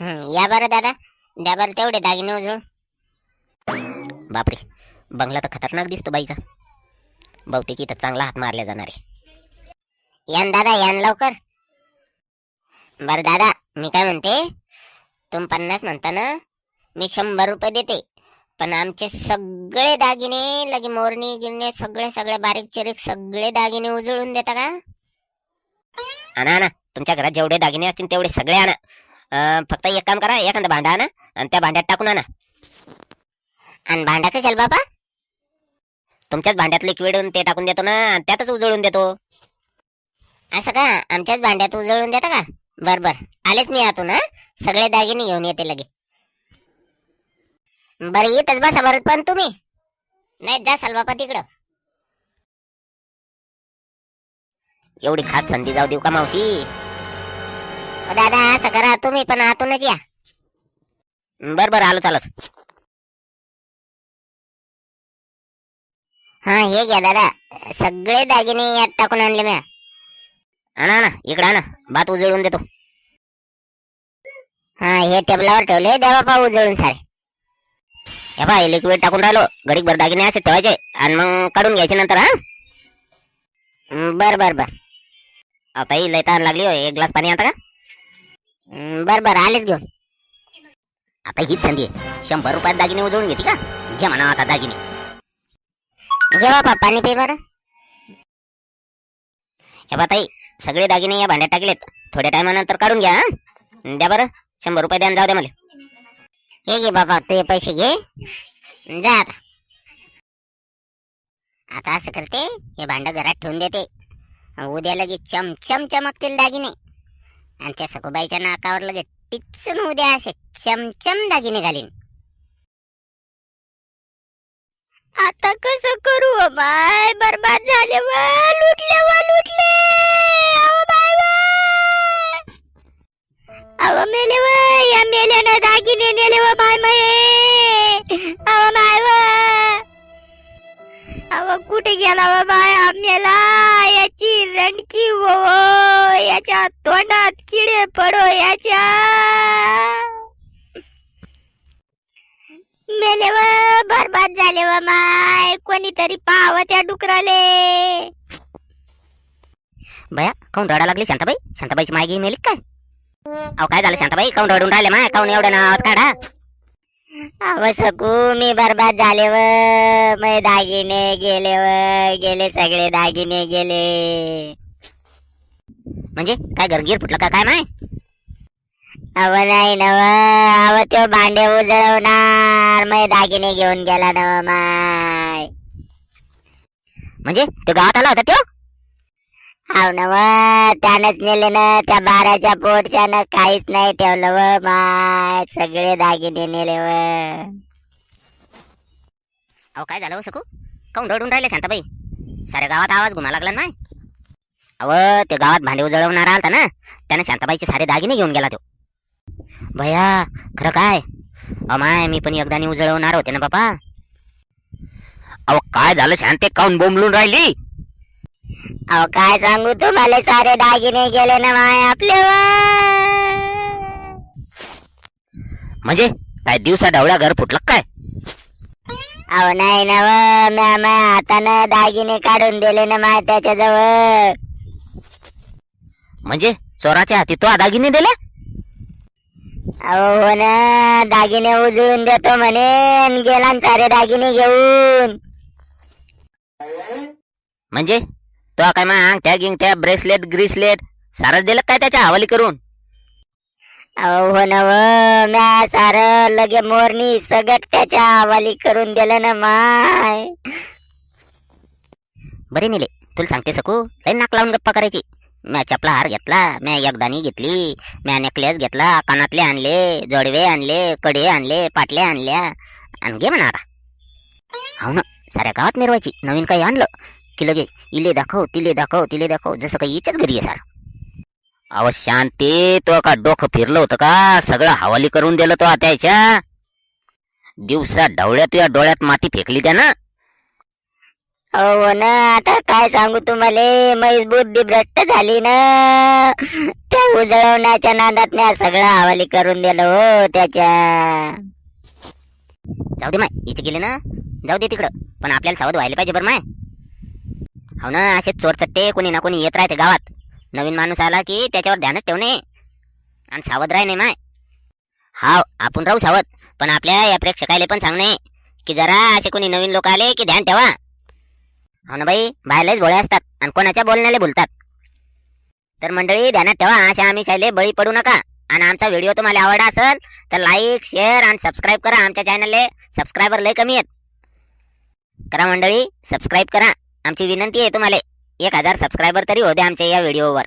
या बरं दादा. द्या बरं तेवढे दागिने उजळून. बापरे बंगला तर खतरनाक दिसतो बाईचा. बहुतेक इथं चांगला हात मारल्या जाणार. आहे यान दादा यान लवकर. बर दादा मी काय म्हणते? तुम पन्नास म्हणता ना मी शंभर रुपये देते. पण आमचे सगळे दागिने लगे मोरणी गिरणे सगळे सगळे बारीक चिरीक सगळे दागिने उजळून देता का? आणा आणा. तुमच्या घरात जेवढे दागिने असतील तेवढे सगळे आणा. फक्त एक काम करा एखादा भांडा आणा आणि त्या भांड्यात टाकून आणा. आणि भांडा कशाला बाबा? तुमच्याच भांड्यात लिक्विड ते टाकून देतो ना आणि त्यातच उजळून देतो. असं का? आमच्याच भांड्यात उजळून देता का? बर बर. आलेच मी आतून हा? सगळे दागिने घेऊन येते लगे. बरं येतच बसा बरं पण तुम्ही. नाही जा बापा तिकडं. एवढी खास संधी जाऊ देऊ का मावशी? दादा असं करा तुम्ही पण आतूनच या. बर बर आलो चालच. हा हे घ्या दादा. सगळे दागिने यात टाकून आणले म्या. आणा आणा इकडे आणा. भात उजळून देतो. हा हे टेबलावर ठेवले द्या बापा उजळून सारे. हे पा लिक्विड टाकून राहिलो. गडीक भर दागिने असे ठेवायचे आणि मग काढून घ्यायचे नंतर हा? हं, बर बर बर. आता ही लय तहान लागली होय एक ग्लास पाणी आता का? हं, बर बर आलेच घेऊन. आता हीच संधी आहे. शंभर रुपयात दागिने उजळून घेते का? घे म्हणा आता दागिने. घे बापा पाणी पे बरं. हे बा ताई सगळे दागिने या भांड्यात टाकलेत. थोड्या टायमानंतर काढून घ्या हं? द्या बरं शंभर रुपये द्या आणि जाऊ द्या मला. हे घे बाबा तू हे पैसे घे. जा आता. आता असं करते हे भांड घरात ठेवून देते. उद्या लगे चमचम चमकतील दागिने. आणि त्या सखुबाईच्या नाकावर लगे टिचून उद्या असे चमचम दागिने घालीन. आता कसं करू हो बाय? बरबाद झाले व लुटले व लुटले. अहो बाय अहो मेले व या मेल्यानं दागिने अहो कुठे गेला बाबा बाय? आम्हाला याची रणकी वो हो, हो, याच्या तोंडात किडे पडो याच्या. मेले व बरबाद झाले व माय. कोणीतरी पाहावं त्या डुकराले. बया काऊन रडा लागली शांताबाई? शांताबाईची मायगी मेली काय? अहो काय झालं शांताबाई? काऊन रडून राहिले माय? काऊन एवढं नाव काढा? अव सकू मी बरबाद झाले व मै दागिने गेले व गेले सगळे दागिने गेले. म्हणजे? काय गरगीर फुटलं का? काय माय? अव नाही नव. अव तो भांडे उजळवणार. मै दागिने घेऊन गेला नव माय. म्हणजे? तो गावात आला होता तो? हाव नव त्यानंच नेले ना. त्या बाराच्या पोटच्या काहीच नाही ठेवलं व. माय सगळे दागिने नेले व. अहो काय झालं हो सकू? काऊन रडून राहिले शांताबाई? साऱ्या गावात आवाज गुन्हा लागला नाही अव ते गावात भांडे उजळवणारा आलता ना. त्यानं शांताबाईचे सारे दागिने घेऊन गेला तो. भया खरं काय? अमाय मी पण एकदा उजळवणार होते ना बापा. अहो काय झालं शांते? काऊन बोंबलून राहिली? अहो काय सांगू तुम्हाला सारे दागिने गेले ना माय आपले व म्हणजे काय दिवसा ढवळ्या घर फुटलं काय? अहो नाही ना व म्या माय हातानं दागिने काढून दिले ना माय त्याच्याजवळ. म्हणजे चोराच्या हाती तो दागिने दिले? अहो हो ना दागिने उजळून देतो म्हणे अन गेला न सारे दागिने घेऊन. म्हणजे तो काय मग अंगठ्या गिंगठ्या ब्रेसलेट ग्रिसलेट सारच दिलं काय त्याच्या हवाली करून? अहो हो ना व म्या सार लगे मोरणी सगट त्याच्या हवाली करून दिलं ना माय. बरे नेले तुला सांगते सकू लय नाक लावून गप्पा करायची. म्या चपला हार घेतला म्या एकदानी घेतली म्या नेकलेस घेतला कानातले आणले जोडवे आणले कडे आणले पाटले आणल्या आणि घे म्हणा आता. हो ना साऱ्या गावात मिरवायची नवीन काही आणलं की लगे इले दाखव तिले दाखव तिले दाखव. जसं काही हिच्याच घरी आहे सार. अहो शांती तो का डोकं फिरलं होतं का? सगळं हवाली करून दिलं तो त्याच्या दिवसा ढवळ्यात या डोळ्यात माती फेकली त्यानं. हो ना आता काय सांगू तुम्हाला? मैस बुद्धी भ्रष्ट झाली ना. त्या उजळवण्याच्या नादात म्या सगळं हवाली करून दिलं हो त्याच्या. जाऊ दे माय. इथे गेले ना. जाऊ दे तिकडं. पण आपल्याला सावध व्हायला पाहिजे बरं माय. हो ना असे चोरचट्टे कोणी ना कोणी येत राहते गावात. नवीन माणूस आला की त्याच्यावर ध्यानच ठेवणे. आणि सावध राहणे माय. हाव आपण राहू सावध पण आपल्या या प्रेक्षकाला पण सांगणे की जरा असे कोणी नवीन लोक आले की ध्यान ठेवा. हो ना बाई बायलाच भोळे असतात आणि कोणाच्या बोलण्याला बोलतात. तर मंडळी ध्यानात ठेवा अशा आम्ही शाले बळी पडू नका. आणि आमचा व्हिडिओ तुम्हाला आवडला असेल तर लाईक शेअर आणि सबस्क्राईब करा आमच्या चॅनलले. सबस्क्रायबर लय कमी आहेत. करा मंडळी सबस्क्राईब करा. आमची विनंती आहे तुम्हाला. एक हजार सबस्क्रायबर तरी होते आमच्या या व्हिडिओवर.